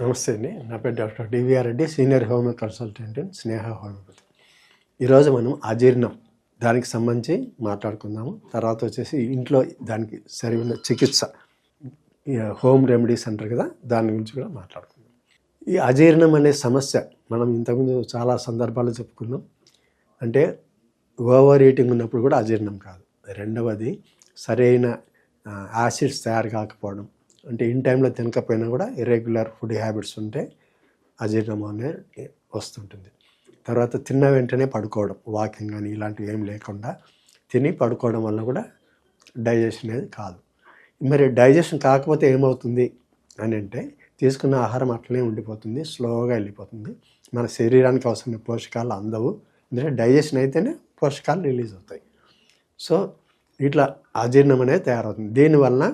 నమస్తే అండి. నా పేరు doctor D V R Reddy senior homeo consultant and Sneha homeopathy. ఈరోజు మనం అజీర్ణం దానికి సంబంధించి మాట్లాడుకుందాము. తర్వాత వచ్చేసి ఇంట్లో దానికి సరైన చికిత్స హోమ్ రెమెడీస్ అంటారు కదా దాని గురించి కూడా మాట్లాడుకుందాం. ఈ అజీర్ణం అనే సమస్య మనం ఇంతకుముందు చాలా సందర్భాలు చెప్పుకున్నాం. అంటే ఓవర్ ఈటింగ్ ఉన్నప్పుడు కూడా అజీర్ణం కాదు. రెండవది సరైన యాసిడ్స్ తయారు కాకపోవడం. అంటే ఇన్ టైంలో తినకపోయినా కూడా ఇర్రెగ్యులర్ ఫుడ్ హ్యాబిట్స్ ఉంటే అజీర్ణం అనేది వస్తుంటుంది. తర్వాత తిన్న వెంటనే పడుకోవడం వాకింగ్ కానీ ఇలాంటివి ఏం లేకుండా తిని పడుకోవడం వల్ల కూడా డైజెషన్ అనేది కాదు. మరి డైజెషన్ కాకపోతే ఏమవుతుంది అని అంటే తీసుకున్న ఆహారం అట్లనే ఉండిపోతుంది స్లోగా వెళ్ళిపోతుంది. మన శరీరానికి అవసరమైన పోషకాలు అందవు ఎందుకంటే డైజెషన్ అయితేనే పోషకాలు రిలీజ్ అవుతాయి. సో ఇట్లా అజీర్ణం అనేది తయారవుతుంది. దీనివలన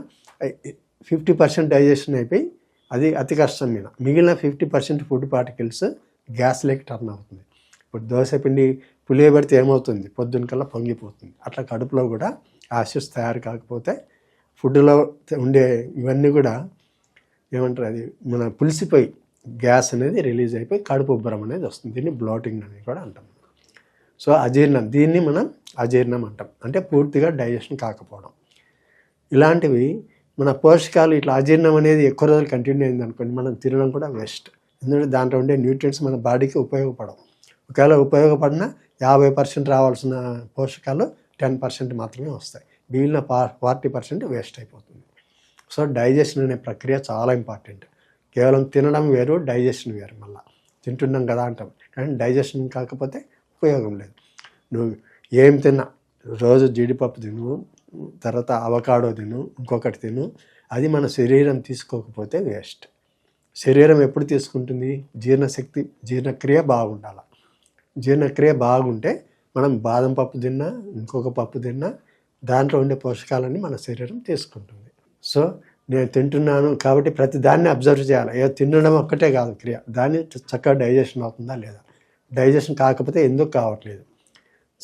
ఫిఫ్టీ పర్సెంట్ డైజెషన్ అయిపోయి అది అతి కష్టం మీద. మిగిలిన fifty percent food particles gas లేక టర్న్ అవుతుంది. ఇప్పుడు దోశ పిండి పులియబెడితే ఏమవుతుంది? పొద్దున్న కల్లా పొంగిపోతుంది. అట్లా కడుపులో కూడా యాసిడ్స్ తయారు కాకపోతే ఫుడ్లో ఉండే ఇవన్నీ కూడా ఏమంటారు అది? మన పులిసిపోయి గ్యాస్ అనేది రిలీజ్ అయిపోయి కడుపు ఉబ్బరం అనేది వస్తుంది. దీన్ని బ్లోటింగ్ అనేది కూడా అంటాం. సో అజీర్ణం. దీన్ని మనం అజీర్ణం అంటాం. అంటే పూర్తిగా డైజెషన్ కాకపోవడం. ఇలాంటివి మన పోషకాలు ఇట్లా అజీర్ణం అనేది ఎక్కువ రోజులు కంటిన్యూ అయింది అనుకోండి మనం తినడం కూడా వేస్ట్ ఎందుకంటే దాంట్లో ఉండే న్యూట్రియంట్స్ మన బాడీకి ఉపయోగపడవు. ఒకవేళ ఉపయోగపడినా యాభై పర్సెంట్ రావాల్సిన పోషకాలు టెన్ పర్సెంట్ మాత్రమే వస్తాయి. మిగిలిన ఫార్టీ పర్సెంట్ వేస్ట్ అయిపోతుంది. సో డైజెషన్ అనే ప్రక్రియ చాలా ఇంపార్టెంట్ కేవలం తినడం వేరు డైజెషన్ వేరు మళ్ళీ. తింటున్నాం కదా అంటాం. కానీ డైజెషన్ కాకపోతే ఉపయోగం లేదు. నువ్వు ఏం తిన్నా? రోజు జీడిపప్పు తిను తర్వాత అవకాడో తిను ఇంకొకటి తిను. అది మన శరీరం తీసుకోకపోతే వేస్ట్. శరీరం ఎప్పుడు తీసుకుంటుంది? జీర్ణశక్తి జీర్ణక్రియ బాగుండాలి. జీర్ణక్రియ బాగుంటే మనం బాదం పప్పు తిన్నా ఇంకొక పప్పు తిన్నా దాంట్లో ఉండే పోషకాలన్నీ మన శరీరం తీసుకుంటుంది. సో నేను తింటున్నాను కాబట్టి ప్రతి దాన్ని అబ్జర్వ్ చేయాలి. ఏదో తినడం ఒక్కటే కాదు క్రియ. దాన్ని చక్కగా డైజెషన్ అవుతుందా లేదా? డైజెషన్ కాకపోతే ఎందుకు కావట్లేదు?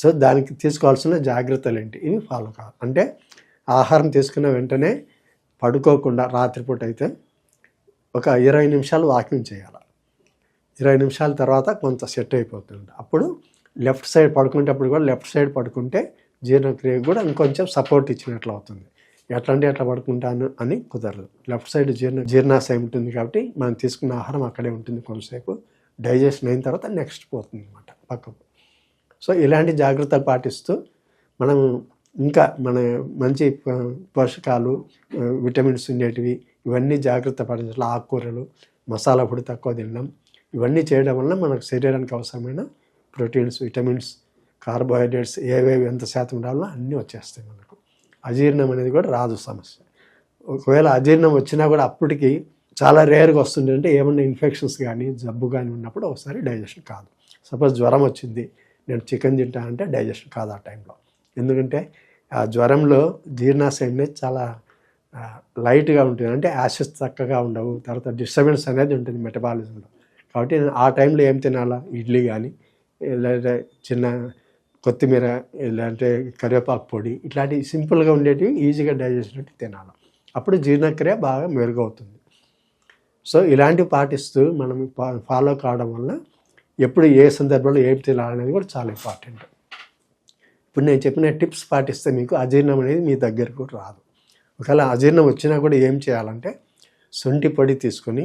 సో దానికి తీసుకోవాల్సిన జాగ్రత్తలు ఏంటి ఇవి ఫాలో కావాలి. అంటే ఆహారం తీసుకున్న వెంటనే పడుకోకుండా రాత్రిపూట అయితే ఒక ఇరవై నిమిషాలు వాకింగ్ చేయాలి. ఇరవై నిమిషాల తర్వాత కొంత సెట్ అయిపోతుంది. అప్పుడు లెఫ్ట్ సైడ్ పడుకునేటప్పుడు కూడా లెఫ్ట్ సైడ్ పడుకుంటే జీర్ణక్రియకు కూడా ఇంకొంచెం సపోర్ట్ ఇచ్చినట్లు అవుతుంది. ఎట్లా అంటే ఎట్లా పడుకుంటాను అని కుదరదు. లెఫ్ట్ సైడ్ జీర్ణ జీర్ణాశయం ఉంటుంది కాబట్టి మనం తీసుకున్న ఆహారం అక్కడే ఉంటుంది కొంతసేపు. డైజెషన్ అయిన తర్వాత నెక్స్ట్ పోతుంది అనమాట పక్కకు. సో ఇలాంటి జాగ్రత్తలు పాటిస్తూ మనం ఇంకా మన మంచి పోషకాలు విటమిన్స్ ఉండేటివి ఇవన్నీ జాగ్రత్త పాటించాలి ఆకుకూరలు మసాలా పొడి తక్కువ తినడం ఇవన్నీ చేయడం వల్ల మనకు శరీరానికి అవసరమైన ప్రోటీన్స్ విటమిన్స్ కార్బోహైడ్రేట్స్ ఏవేవి ఎంత శాతం ఉండాలో అన్నీ వచ్చేస్తాయి మనకు. అజీర్ణం అనేది కూడా రాదు సమస్య. ఒకవేళ అజీర్ణం వచ్చినా కూడా అప్పటికి చాలా రేర్గా వస్తుండే అంటే ఏమన్నా ఇన్ఫెక్షన్స్ కానీ జబ్బు కానీ ఉన్నప్పుడు ఒకసారి డైజెషన్ కాదు. సపోజ్ జ్వరం వచ్చింది నేను చికెన్ తింటానంటే డైజెషన్ కాదు ఆ టైంలో. ఎందుకంటే ఆ జ్వరంలో జీర్ణాశయం అనేది చాలా లైట్గా ఉంటుంది. అంటే యాసిడ్స్ చక్కగా ఉండవు. తర్వాత డిస్టర్బెన్స్ అనేది ఉంటుంది మెటబాలిజంలో. కాబట్టి నేను ఆ టైంలో ఏం తినాలా? ఇడ్లీ కానీ లేదంటే చిన్న కొత్తిమీర లేదంటే కరివేపాకు పొడి ఇట్లాంటివి సింపుల్గా ఉండేటివి ఈజీగా డైజెషన్ తినాలి. అప్పుడు జీర్ణక్రియ బాగా మెరుగవుతుంది. సో ఇలాంటివి పాటిస్తూ మనం ఫాలో కావడం వల్ల ఎప్పుడు ఏ సందర్భంలో ఏం తినాలనేది కూడా చాలా ఇంపార్టెంట్. ఇప్పుడు నేను చెప్పిన టిప్స్ పాటిస్తే మీకు అజీర్ణం అనేది మీ దగ్గరకు రాదు. ఒకవేళ అజీర్ణం వచ్చినా కూడా ఏం చేయాలంటే శొంఠి పొడి తీసుకొని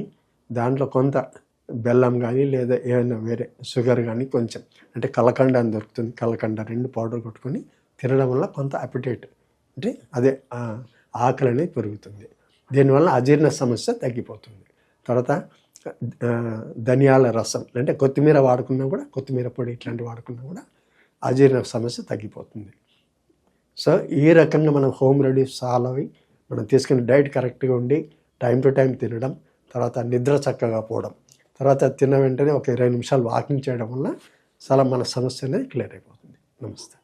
దాంట్లో కొంత బెల్లం కానీ లేదా ఏమైనా వేరే షుగర్ కానీ కొంచెం అంటే కలకండ అని దొరుకుతుంది కలకండ రెండు పౌడర్ కొట్టుకొని తినడం వల్ల కొంత అపిటేట్ అంటే అదే ఆకలి అనేది పెరుగుతుంది. దీనివల్ల అజీర్ణ సమస్య తగ్గిపోతుంది. తర్వాత ధనియాల రసం అంటే కొత్తిమీర వాడుకున్నా కూడా కొత్తిమీర పొడి ఇట్లాంటివి వాడుకున్నా కూడా అజీర్ణ సమస్య తగ్గిపోతుంది. సో ఈ రకంగా మనం హోమ్ రెడీస్ సాల్వ్ మనం తీసుకునే డైట్ కరెక్ట్గా ఉండి టైం టు టైం తినడం తర్వాత నిద్ర చక్కగా పోవడం తర్వాత తిన్న వెంటనే ఒక ఇరవై నిమిషాలు వాకింగ్ చేయడం వల్ల చాలా మన సమస్య అనేది క్లియర్ అయిపోతుంది. నమస్తే.